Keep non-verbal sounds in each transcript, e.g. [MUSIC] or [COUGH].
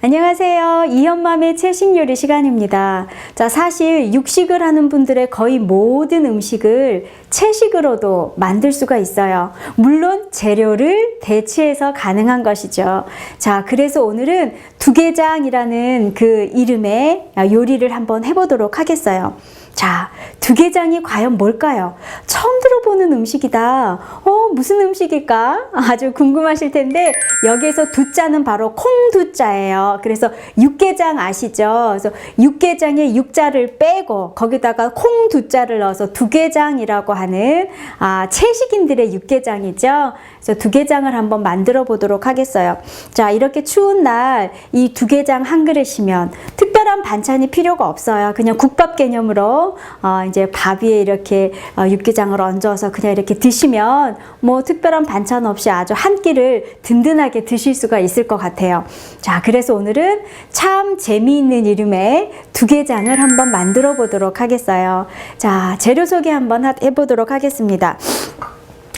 안녕하세요. 이현맘의 채식 요리 시간입니다. 자, 사실 육식을 하는 분들의 거의 모든 음식을 채식으로도 만들 수가 있어요. 물론 재료를 대체해서 가능한 것이죠. 자, 그래서 오늘은 두개장이라는 그 이름의 요리를 한번 해보도록 하겠어요. 자, 두개장이 과연 뭘까요? 처음 들어보는 음식이다. 어, 무슨 음식일까? 아주 궁금하실 텐데, 여기에서 두자는 바로 콩두자예요. 그래서 육개장 아시죠? 그래서 육개장에 육자를 빼고, 거기다가 콩두자를 넣어서 두개장이라고 하는, 아, 채식인들의 육개장이죠. 그래서 두개장을 한번 만들어 보도록 하겠어요. 자, 이렇게 추운 날, 이 두개장 한 그릇이면, 특 별한 반찬이 필요가 없어요. 그냥 국밥 개념으로 어, 이제 밥 위에 이렇게 어, 육개장을 얹어서 그냥 이렇게 드시면 뭐 특별한 반찬 없이 아주 한 끼를 든든하게 드실 수가 있을 것 같아요. 자, 그래서 오늘은 참 재미있는 이름의 두개장을 한번 만들어 보도록 하겠어요. 자, 재료 소개 한번 하- 해보도록 하겠습니다.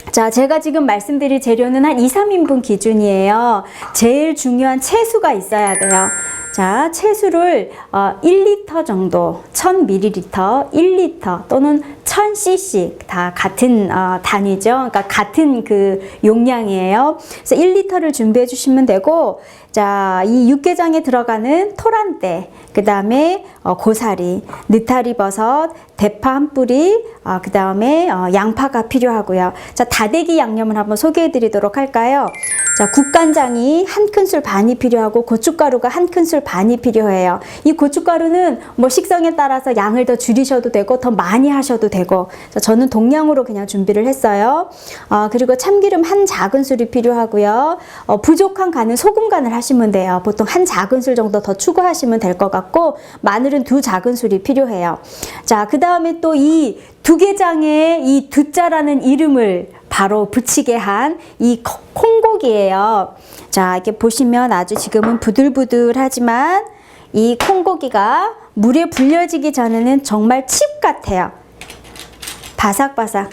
자, 제가 지금 말씀드릴 재료는 한 2, 3인분 기준이에요. 제일 중요한 채수가 있어야 돼요. 자, 채수를 어, 1리터 정도, 1000ml, 1리터 또는 1000cc 다 같은 어, 단위죠. 그러니까 같은 그 용량이에요. 그래서 1리터를 준비해 주시면 되고, 자, 이 육개장에 들어가는 토란대, 그 다음에 어, 고사리, 느타리 버섯, 대파 한 뿌리, 어, 그 다음에 어, 양파가 필요하고요. 자, 다대기 양념을 한번 소개해 드리도록 할까요? 자, 국간장이 한 큰술 반이 필요하고 고춧가루가 한 큰술 반이 필요해요. 이 고춧가루는 뭐 식성에 따라서 양을 더 줄이셔도 되고 더 많이 하셔도 되고 자, 저는 동량으로 그냥 준비를 했어요. 어, 그리고 참기름 한 작은술이 필요하고요. 어, 부족한 간은 소금 간을 하시면 돼요. 보통 한 작은술 정도 더 추가하시면 될 것 같고 마늘은 두 작은술이 필요해요. 자, 그 다음 에 또 이 두개장에 이 두자라는 이름을 바로 붙이게 한 이 콩고기예요. 자, 이렇게 보시면 아주 지금은 부들부들하지만 이 콩고기가 물에 불려지기 전에는 정말 칩 같아요. 바삭바삭.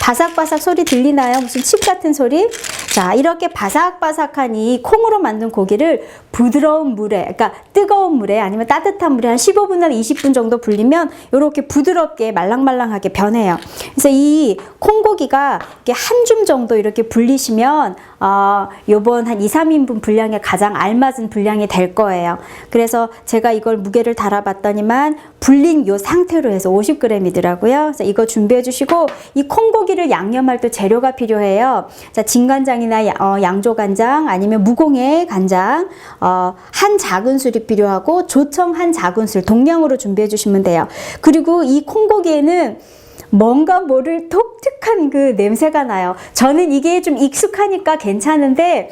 바삭바삭 소리 들리나요? 무슨 칩 같은 소리? 자, 이렇게 바삭바삭한 이 콩으로 만든 고기를 부드러운 물에, 그러니까 뜨거운 물에 아니면 따뜻한 물에 한 15분이나 20분 정도 불리면 이렇게 부드럽게 말랑말랑하게 변해요. 그래서 이 콩고기가 이렇게 한 줌 정도 이렇게 불리시면 어, 요번 한 2, 3인분 분량에 가장 알맞은 분량이 될 거예요. 그래서 제가 이걸 무게를 달아봤더니만 불린 요 상태로 해서 50g이더라고요. 그래서 이거 준비해 주시고 이 콩고기를 양념할 때 재료가 필요해요. 자, 진간장이나 야- 어, 양조간장 아니면 무공의 간장 어, 한 작은 술이 필요하고 조청 한 작은 술 동량으로 준비해 주시면 돼요. 그리고 이 콩고기에는 뭔가 모를 독특한 그 냄새가 나요. 저는 이게 좀 익숙하니까 괜찮은데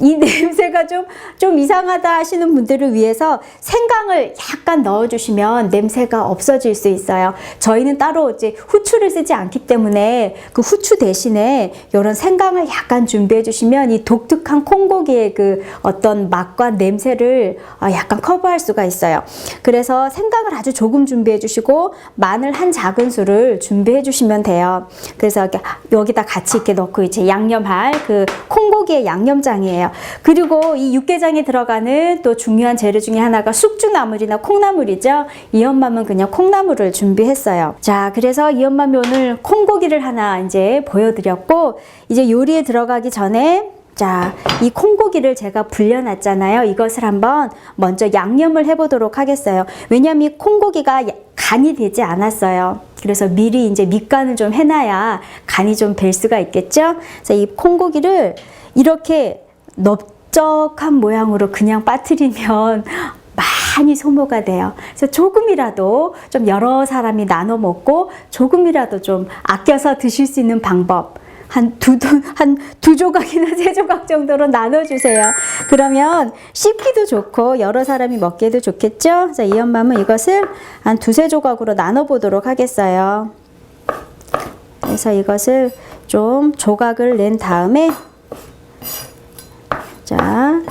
이 냄새가 좀, 좀 이상하다 하시는 분들을 위해서 생강을 약간 넣어주시면 냄새가 없어질 수 있어요. 저희는 따로 이제 후추를 쓰지 않기 때문에 그 후추 대신에 이런 생강을 약간 준비해 주시면 이 독특한 콩고기의 그 어떤 맛과 냄새를 어, 약간 커버할 수가 있어요. 그래서 생강을 아주 조금 준비해 주시고 마늘 한 작은술을 준비해 주시면 돼요. 그래서 여기다 같이 이렇게 넣고 이제 양념할 그 콩고기의 양념장 이에요. 그리고 이 육개장에 들어가는 또 중요한 재료 중에 하나가 숙주나물이나 콩나물이죠. 이 엄마는 그냥 콩나물을 준비했어요. 자, 그래서 이 엄마이 오늘 콩고기를 하나 이제 보여드렸고 이제 요리에 들어가기 전에 자, 이 콩고기를 제가 불려놨잖아요. 이것을 한번 먼저 양념을 해보도록 하겠어요. 왜냐면 이 콩고기가 야- 간이 되지 않았어요. 그래서 미리 이제 밑간을 좀 해놔야 간이 좀될 수가 있겠죠. 그래서 이 콩고기를 이렇게 넓적한 모양으로 그냥 빠뜨리면 [LAUGHS] 많이 소모가 돼요. 그래서 조금이라도 좀 여러 사람이 나눠 먹고 조금이라도 좀 아껴서 드실 수 있는 방법. 한 두, 한 두 조각이나 [LAUGHS] 세 조각 정도로 나눠 주세요. 그러면 씹기도 좋고 여러 사람이 먹기에도 좋겠죠? 그래서 이 엄마는 이것을 한 두세 조각으로 나눠 보도록 하겠어요. 그래서 이것을 좀 조각을 낸 다음에 자,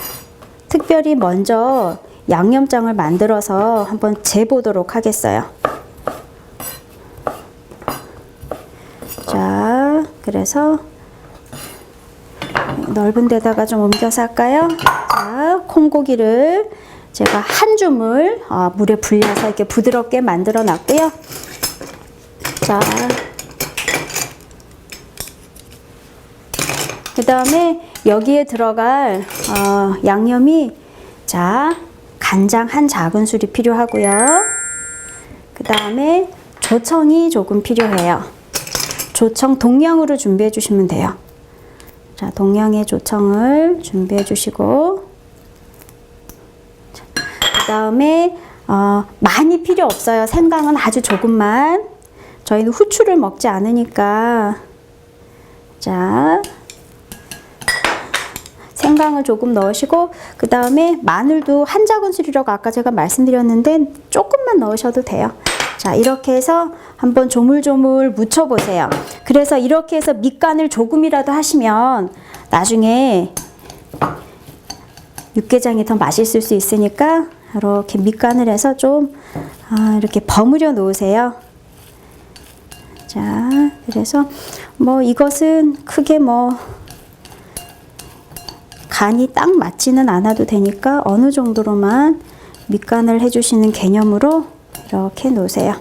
특별히 먼저 양념장을 만들어서 한번 재보도록 하겠어요. 자, 그래서 넓은 데다가 좀 옮겨서 할까요? 자, 콩고기를 제가 한 줌을 어, 물에 불려서 이렇게 부드럽게 만들어 놨고요. 자, 그 다음에 여기에 들어갈 어, 양념이 자 간장 한 작은술이 필요하고요. 그 다음에 조청이 조금 필요해요. 조청 동량으로 준비해 주시면 돼요. 자 동량의 조청을 준비해 주시고 그 다음에 어, 많이 필요 없어요. 생강은 아주 조금만. 저희는 후추를 먹지 않으니까 자 생강을 조금 넣으시고 그 다음에 마늘도 한 작은 술이라고 아까 제가 말씀드렸는데 조금만 넣으셔도 돼요. 자 이렇게 해서 한번 조물조물 묻혀 보세요. 그래서 이렇게 해서 밑간을 조금이라도 하시면 나중에 육개장이 더 맛있을 수 있으니까 이렇게 밑간을 해서 좀 아, 이렇게 버무려 놓으세요. 자 그래서 뭐 이것은 크게 뭐 간이 딱 맞지는 않아도 되니까 어느 정도로만 밑간을 해주시는 개념으로 이렇게 놓으세요.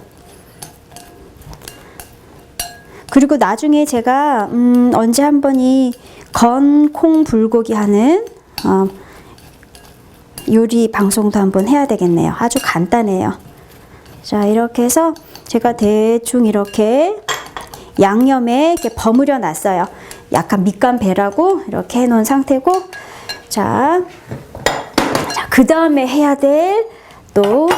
그리고 나중에 제가 음, 언제 한 번이 건 콩 불고기 하는 어, 요리 방송도 한번 해야 되겠네요. 아주 간단해요. 자 이렇게 해서 제가 대충 이렇게 양념에 이렇게 버무려 놨어요. 약간 밑간 배라고 이렇게 해놓은 상태고 자, 자, 그 다음에 해야 될 또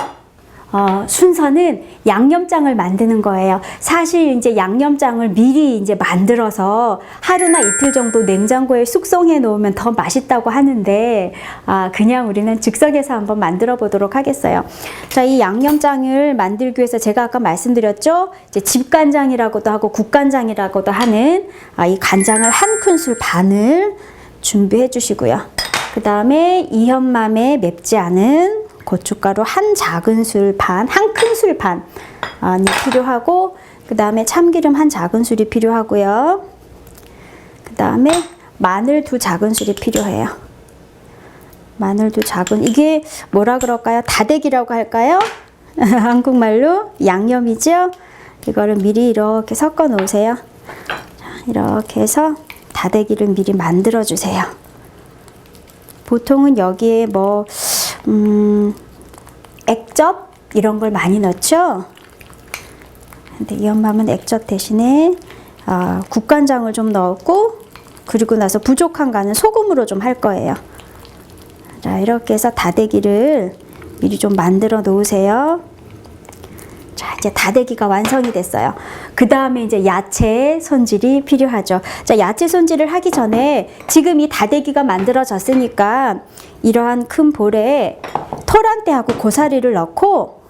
어, 순서는 양념장을 만드는 거예요. 사실 이제 양념장을 미리 이제 만들어서 하루나 이틀 정도 냉장고에 숙성해 놓으면 더 맛있다고 하는데, 아, 그냥 우리는 즉석에서 한번 만들어 보도록 하겠어요. 자, 이 양념장을 만들기 위해서 제가 아까 말씀드렸죠? 이제 집간장이라고도 하고 국간장이라고도 하는 아, 이 간장을 한 큰술 반을 준비해 주시고요. 그 다음에 이현맘에 맵지 않은 고춧가루 한 작은술 반, 한 큰술 반이 필요하고 그 다음에 참기름 한 작은술이 필요하고요. 그 다음에 마늘 두 작은술이 필요해요. 마늘 두 작은 이게 뭐라 그럴까요? 다대기라고 할까요? [LAUGHS] 한국말로 양념이죠. 이거를 미리 이렇게 섞어 놓으세요. 이렇게 해서 다대기를 미리 만들어 주세요. 보통은 여기에 뭐 음, 액젓 이런 걸 많이 넣죠. 근데 이 엄마는 액젓 대신에 어, 국간장을 좀 넣었고 그리고 나서 부족한 간은 소금으로 좀 할 거예요. 자 이렇게 해서 다대기를 미리 좀 만들어 놓으세요. 자, 이제 다대기가 완성이 됐어요. 그 다음에 이제 야채 손질이 필요하죠. 자, 야채 손질을 하기 전에 지금 이 다대기가 만들어졌으니까 이러한 큰 볼에 토란대하고 고사리를 넣고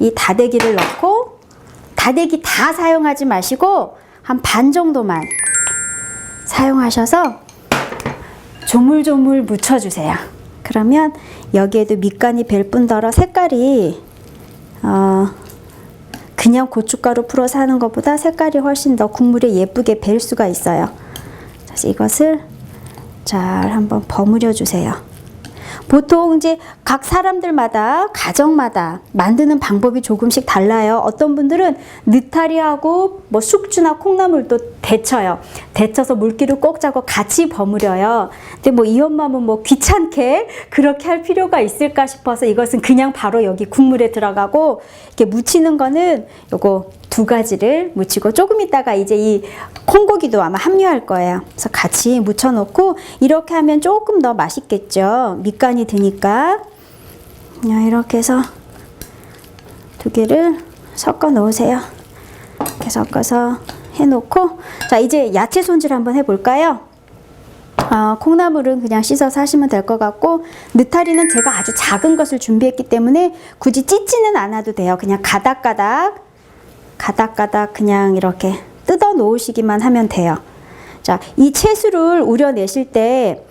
이 다대기를 넣고 다대기 다 사용하지 마시고 한 반 정도만 사용하셔서 조물조물 묻혀주세요. 그러면 여기에도 밑간이 벨 뿐더러 색깔이 어, 그냥 고춧가루 풀어서 하는 것보다 색깔이 훨씬 더 국물에 예쁘게 뵐 수가 있어요. 그래서 이것을 잘 한번 버무려 주세요. 보통 이제 각 사람들마다 가정마다 만드는 방법이 조금씩 달라요. 어떤 분들은 느타리하고 뭐 숙주나 콩나물도 데쳐요. 데쳐서 물기를 꼭 짜고 같이 버무려요. 근데 뭐 이 엄마는 뭐 귀찮게 그렇게 할 필요가 있을까 싶어서 이것은 그냥 바로 여기 국물에 들어가고 이렇게 무치는 거는 요거 두 가지를 무치고 조금 있다가 이제 이 콩고기도 아마 합류할 거예요. 그래서 같이 무쳐놓고 이렇게 하면 조금 더 맛있겠죠. 밑간이 드니까 이렇게 해서 두 개를 섞어 놓으세요. 이렇게 섞어서 해놓고 자 이제 야채 손질 한번 해볼까요? 어, 콩나물은 그냥 씻어서 하시면 될 것 같고 느타리는 제가 아주 작은 것을 준비했기 때문에 굳이 찢지는 않아도 돼요. 그냥 가닥가닥 가닥가닥 그냥 이렇게 뜯어 놓으시기만 하면 돼요. 자, 이 채수를 우려내실 때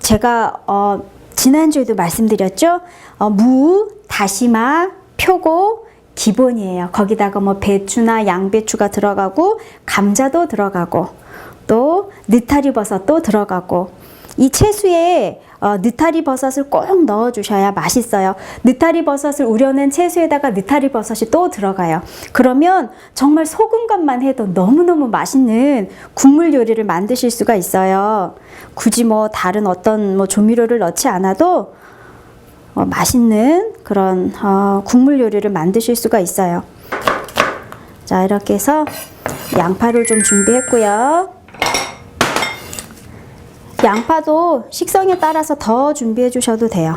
제가 어, 지난주에도 말씀드렸죠. 어, 무, 다시마, 표고 기본이에요. 거기다가 뭐 배추나 양배추가 들어가고 감자도 들어가고 또 느타리 버섯도 들어가고 이 채수에 어, 느타리 버섯을 꼭 넣어 주셔야 맛있어요. 느타리 버섯을 우려낸 채수에다가 느타리 버섯이 또 들어가요. 그러면 정말 소금간만 해도 너무너무 맛있는 국물 요리를 만드실 수가 있어요. 굳이 뭐 다른 어떤 뭐 조미료를 넣지 않아도 어, 맛있는 그런 어, 국물 요리를 만드실 수가 있어요. 자, 이렇게 해서 양파를 좀 준비했고요. 양파도 식성에 따라서 더 준비해 주셔도 돼요.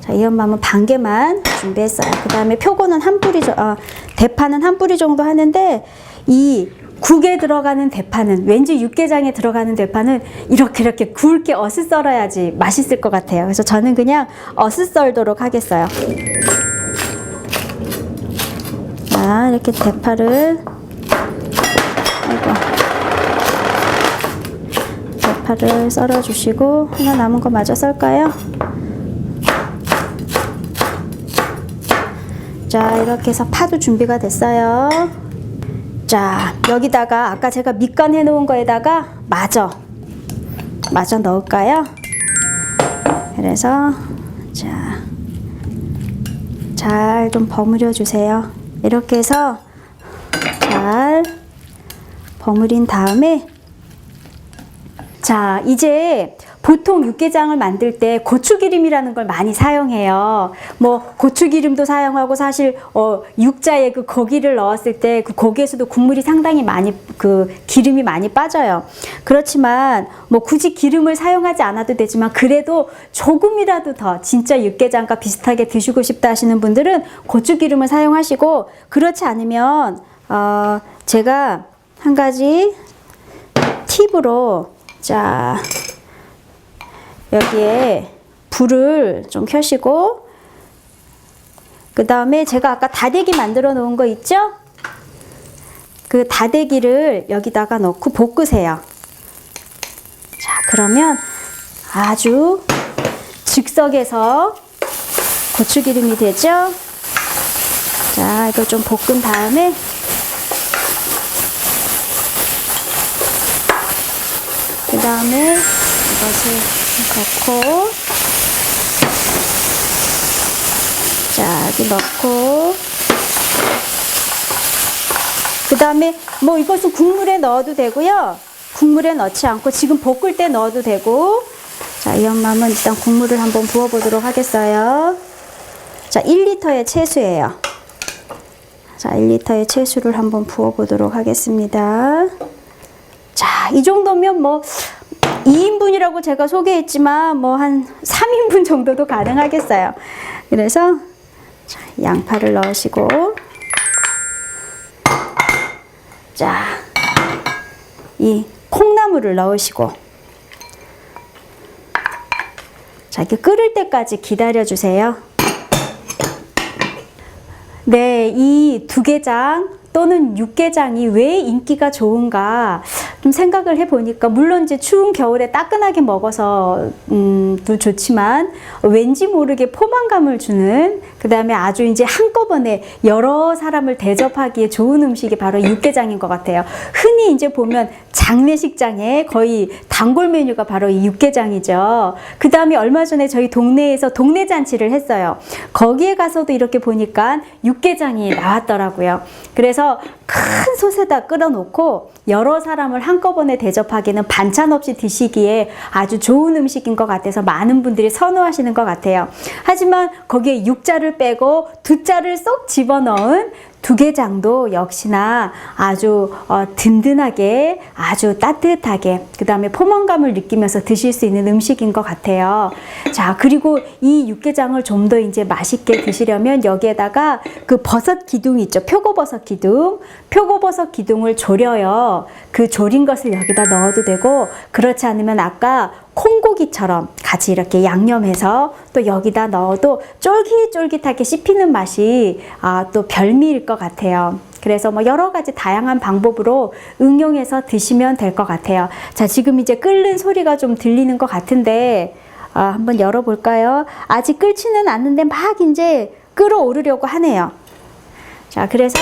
자, 이 엄마는 반 개만 준비했어요. 그 다음에 표고는 한 뿌리, 저- 어, 대파는 한 뿌리 정도 하는데 이 국에 들어가는 대파는 왠지 육개장에 들어가는 대파는 이렇게 이렇게 굵게 어슷 썰어야지 맛있을 것 같아요. 그래서 저는 그냥 어슷 썰도록 하겠어요. 자, 이렇게 대파를 아이고. 대파를 썰어 주시고 하나 남은 거 마저 썰까요? 자, 이렇게 해서 파도 준비가 됐어요. 자, 여기다가 아까 제가 밑간 해 놓은 거에다가 마저 마저 넣을까요? 그래서 자, 잘 좀 버무려 주세요. 이렇게 해서 잘 버무린 다음에 자, 이제 보통 육개장을 만들 때 고추기름이라는 걸 많이 사용해요. 뭐 고추기름도 사용하고 사실 어 육자에 그 고기를 넣었을 때 그 고기에서도 국물이 상당히 많이 그 기름이 많이 빠져요. 그렇지만 뭐 굳이 기름을 사용하지 않아도 되지만 그래도 조금이라도 더 진짜 육개장과 비슷하게 드시고 싶다 하시는 분들은 고추기름을 사용하시고 그렇지 않으면 어 제가 한 가지 팁으로 자 여기에 불을 좀 켜시고 그 다음에 제가 아까 다대기 만들어 놓은 거 있죠? 그 다대기를 여기다가 넣고 볶으세요. 자 그러면 아주 즉석에서 고추기름이 되죠? 자 이걸 좀 볶은 다음에 그 다음에 이것을 넣고 자 여기 넣고. 그 다음에 뭐 이것은 국물에 넣어도 되고요. 국물에 넣지 않고 지금 볶을 때 넣어도 되고. 자 이 엄마는 일단 국물을 한번 부어 보도록 하겠어요. 자 1리터의 채수예요. 자 1리터의 채수를 한번 부어 보도록 하겠습니다. 자, 이 정도면 뭐 2인분이라고 제가 소개했지만 뭐 한 3인분 정도도 가능하겠어요. 그래서 자, 양파를 넣으시고 자, 이 콩나물을 넣으시고 자, 이렇게 끓을 때까지 기다려 주세요. 네, 이 두개장 또는 육개장이 왜 인기가 좋은가 좀 생각을 해보니까 물론 이제 추운 겨울에 따끈하게 먹어서 음도 좋지만 왠지 모르게 포만감을 주는 그 다음에 아주 이제 한꺼번에 여러 사람을 대접하기에 좋은 음식이 바로 이 육개장인 것 같아요. 흔히 이제 보면 장례식장에 거의 단골 메뉴가 바로 이 육개장이죠. 그 다음에 얼마 전에 저희 동네에서 동네 잔치를 했어요. 거기에 가서도 이렇게 보니까 육개장이 나왔더라고요. 그래서 큰 솥에다 끓여놓고 여러 사람을 한꺼번에 대접하기는 반찬 없이 드시기에 아주 좋은 음식인 것 같아서 많은 분들이 선호하시는 것 같아요. 하지만 거기에 육자를 빼고 두자를 쏙 집어넣은 두개장도 역시나 아주 어, 든든하게 아주 따뜻하게 그 다음에 포만감을 느끼면서 드실 수 있는 음식인 것 같아요. 자 그리고 이 육개장을 좀 더 이제 맛있게 드시려면 여기에다가 그 버섯 기둥 있죠 표고버섯 기둥 표고버섯 기둥을 졸여요. 그 졸인 것을 여기다 넣어도 되고 그렇지 않으면 아까 콩고기처럼 같이 이렇게 양념해서 또 여기다 넣어도 쫄깃쫄깃하게 씹히는 맛이 아, 또 별미일 것 같아요. 그래서 뭐 여러 가지 다양한 방법으로 응용해서 드시면 될 것 같아요. 자, 지금 이제 끓는 소리가 좀 들리는 것 같은데 아, 한번 열어볼까요? 아직 끓지는 않는데 막 이제 끓어오르려고 하네요. 자, 그래서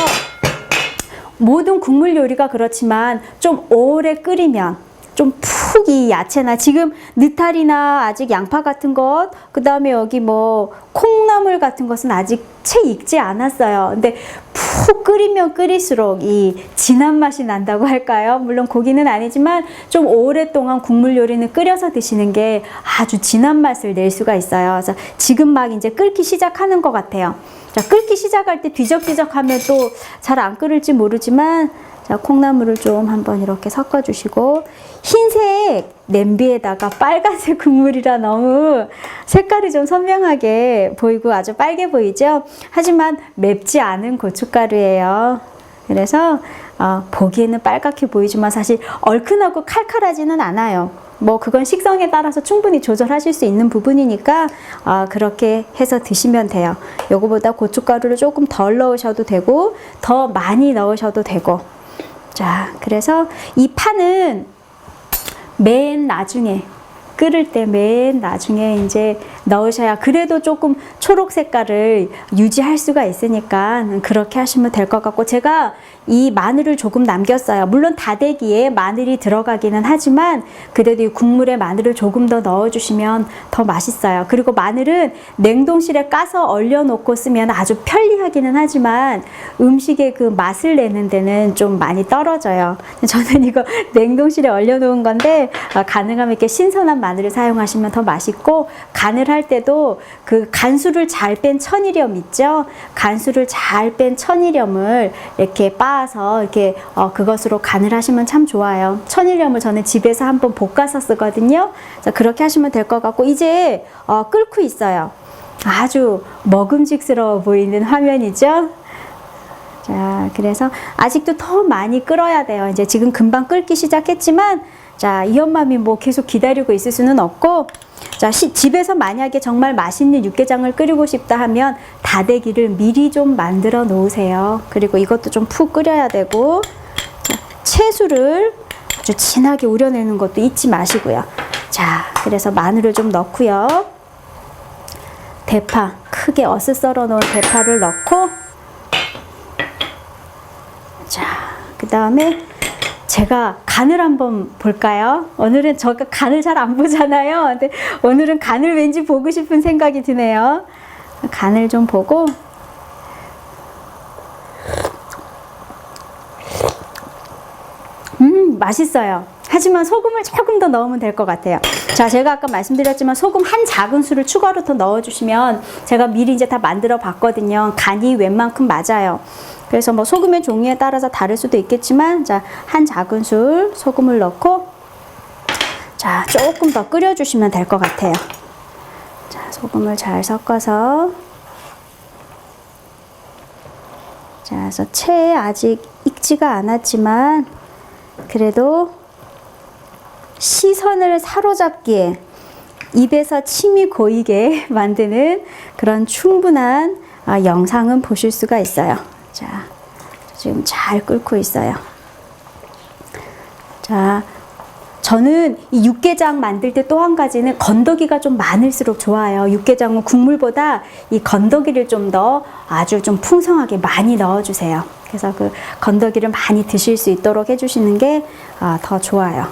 모든 국물 요리가 그렇지만 좀 오래 끓이면 좀 푹 이 야채나 지금 느타리나 아직 양파 같은 것, 그 다음에 여기 뭐 콩나물 같은 것은 아직 채 익지 않았어요. 근데 푹 끓이면 끓일수록 이 진한 맛이 난다고 할까요? 물론 고기는 아니지만 좀 오랫동안 국물 요리는 끓여서 드시는 게 아주 진한 맛을 낼 수가 있어요. 그래서 지금 막 이제 끓기 시작하는 것 같아요. 자, 끓기 시작할 때 뒤적뒤적 하면 또 잘 안 끓을지 모르지만 자, 콩나물을 좀 한번 이렇게 섞어 주시고 흰색 냄비에다가 [LAUGHS] 빨간색 국물이라 너무 색깔이 좀 선명하게 보이고 아주 빨개 보이죠? 하지만 맵지 않은 고춧가루예요. 그래서 어, 보기에는 빨갛게 보이지만 사실 얼큰하고 칼칼하지는 않아요. 뭐 그건 식성에 따라서 충분히 조절하실 수 있는 부분이니까 어, 그렇게 해서 드시면 돼요. 요거보다 고춧가루를 조금 덜 넣으셔도 되고 더 많이 넣으셔도 되고 자 그래서 이 파는 맨 나중에 끓을 때 맨 나중에 이제 넣으셔야 그래도 조금 초록 색깔을 유지할 수가 있으니까 그렇게 하시면 될 것 같고 제가 이 마늘을 조금 남겼어요. 물론 다대기에 마늘이 들어가기는 하지만 그래도 이 국물에 마늘을 조금 더 넣어주시면 더 맛있어요. 그리고 마늘은 냉동실에 까서 얼려놓고 쓰면 아주 편리하기는 하지만 음식의 그 맛을 내는 데는 좀 많이 떨어져요. 저는 이거 [LAUGHS] 냉동실에 얼려놓은 건데 아, 가능하면 이렇게 신선한 마늘 을 사용하시면 더 맛있고 간을 할 때도 그 간수를 잘 뺀 천일염 있죠? 간수를 잘 뺀 천일염을 이렇게 빻아서 이렇게 어, 그것으로 간을 하시면 참 좋아요. 천일염을 저는 집에서 한번 볶아서 쓰거든요. 그래서 그렇게 하시면 될 것 같고 이제 어, 끓고 있어요. 아주 먹음직스러워 보이는 화면이죠. 자, 그래서 아직도 더 많이 끓어야 돼요. 이제 지금 금방 끓기 시작했지만, 자, 이 엄마미 뭐 계속 기다리고 있을 수는 없고, 자, 시- 집에서 만약에 정말 맛있는 육개장을 끓이고 싶다 하면 다대기를 미리 좀 만들어 놓으세요. 그리고 이것도 좀 푹 끓여야 되고, 자, 채수를 아주 진하게 우려내는 것도 잊지 마시고요. 자, 그래서 마늘을 좀 넣고요. 대파, 크게 어슷 썰어 놓은 대파를 넣고, 자, 그 다음에 제가 간을 한번 볼까요? 오늘은 저가 간을 잘 안 보잖아요. 근데 오늘은 간을 왠지 보고 싶은 생각이 드네요. 간을 좀 보고. 음, 맛있어요. 하지만 소금을 조금 더 넣으면 될 것 같아요. 자, 제가 아까 말씀드렸지만 소금 한 작은술을 추가로 더 넣어주시면 제가 미리 이제 다 만들어 봤거든요. 간이 웬만큼 맞아요. 그래서 뭐 소금의 종류에 따라서 다를 수도 있겠지만, 자, 한 작은술 소금을 넣고, 자, 조금 더 끓여 주시면 될 것 같아요. 자, 소금을 잘 섞어서. 자, 그래서 채 아직 익지가 않았지만, 그래도 시선을 사로잡기에 입에서 침이 고이게 [LAUGHS] 만드는 그런 충분한 아, 영상은 보실 수가 있어요. 자, 지금 잘 끓고 있어요. 자, 저는 이 육개장 만들 때 또 한 가지는 건더기가 좀 많을수록 좋아요. 육개장은 국물보다 이 건더기를 좀 더 아주 좀 풍성하게 많이 넣어주세요. 그래서 그 건더기를 많이 드실 수 있도록 해주시는 게 더 좋아요.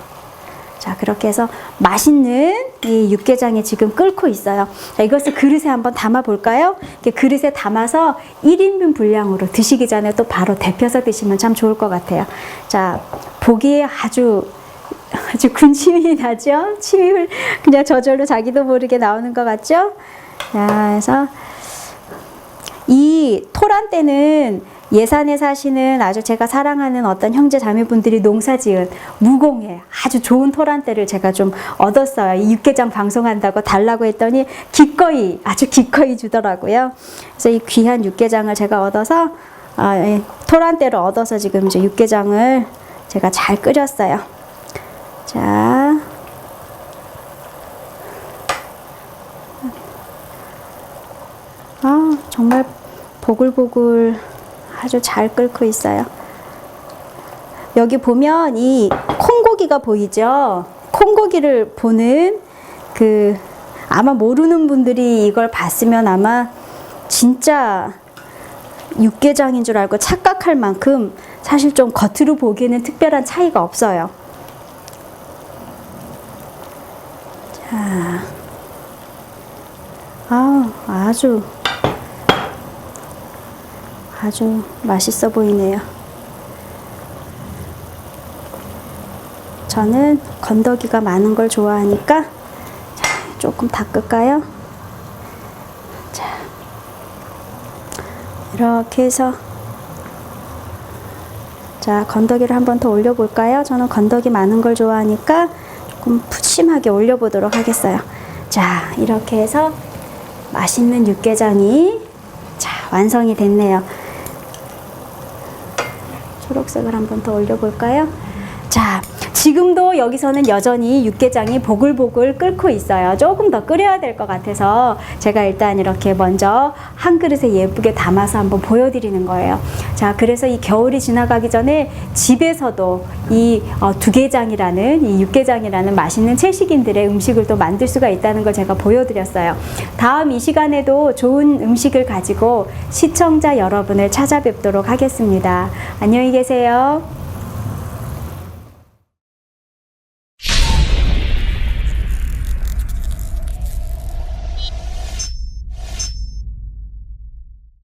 자, 그렇게 해서 맛있는 이 육개장이 지금 끓고 있어요. 자, 이것을 그릇에 한번 담아 볼까요? 그릇에 담아서 1인분 분량으로 드시기 전에 또 바로 데펴서 드시면 참 좋을 것 같아요. 자, 보기에 아주 아주 군침이 나죠? 침이 그냥 저절로 자기도 모르게 나오는 것 같죠? 자, 그래서 이 토란대는 예산에 사시는 아주 제가 사랑하는 어떤 형제 자매분들이 농사 지은 무공의 아주 좋은 토란대를 제가 좀 얻었어요. 이 육개장 방송한다고 달라고 했더니 기꺼이 아주 기꺼이 주더라고요. 그래서 이 귀한 육개장을 제가 얻어서 아, 예, 토란대를 얻어서 지금 이제 육개장을 제가 잘 끓였어요. 자. 정말 보글보글 아주 잘 끓고 있어요. 여기 보면 이 콩고기가 보이죠? 콩고기를 보는 그 아마 모르는 분들이 이걸 봤으면 아마 진짜 육개장인 줄 알고 착각할 만큼 사실 좀 겉으로 보기에는 특별한 차이가 없어요. 자, 아 아주 아주 맛있어 보이네요. 저는 건더기가 많은 걸 좋아하니까 자, 조금 닦을까요? 자, 이렇게 해서 자, 건더기를 한 번 더 올려볼까요? 저는 건더기 많은 걸 좋아하니까 조금 푸짐하게 올려보도록 하겠어요. 자, 이렇게 해서 맛있는 육개장이 자, 완성이 됐네요. 초록색을 한번 더 올려볼까요? 자, 지금도 여기서는 여전히 육개장이 보글보글 끓고 있어요. 조금 더 끓여야 될 것 같아서 제가 일단 이렇게 먼저 한 그릇에 예쁘게 담아서 한번 보여드리는 거예요. 자, 그래서 이 겨울이 지나가기 전에 집에서도 이 어, 두개장이라는 이 육개장이라는 맛있는 채식인들의 음식을 또 만들 수가 있다는 걸 제가 보여드렸어요. 다음 이 시간에도 좋은 음식을 가지고 시청자 여러분을 찾아뵙도록 하겠습니다. 안녕히 계세요.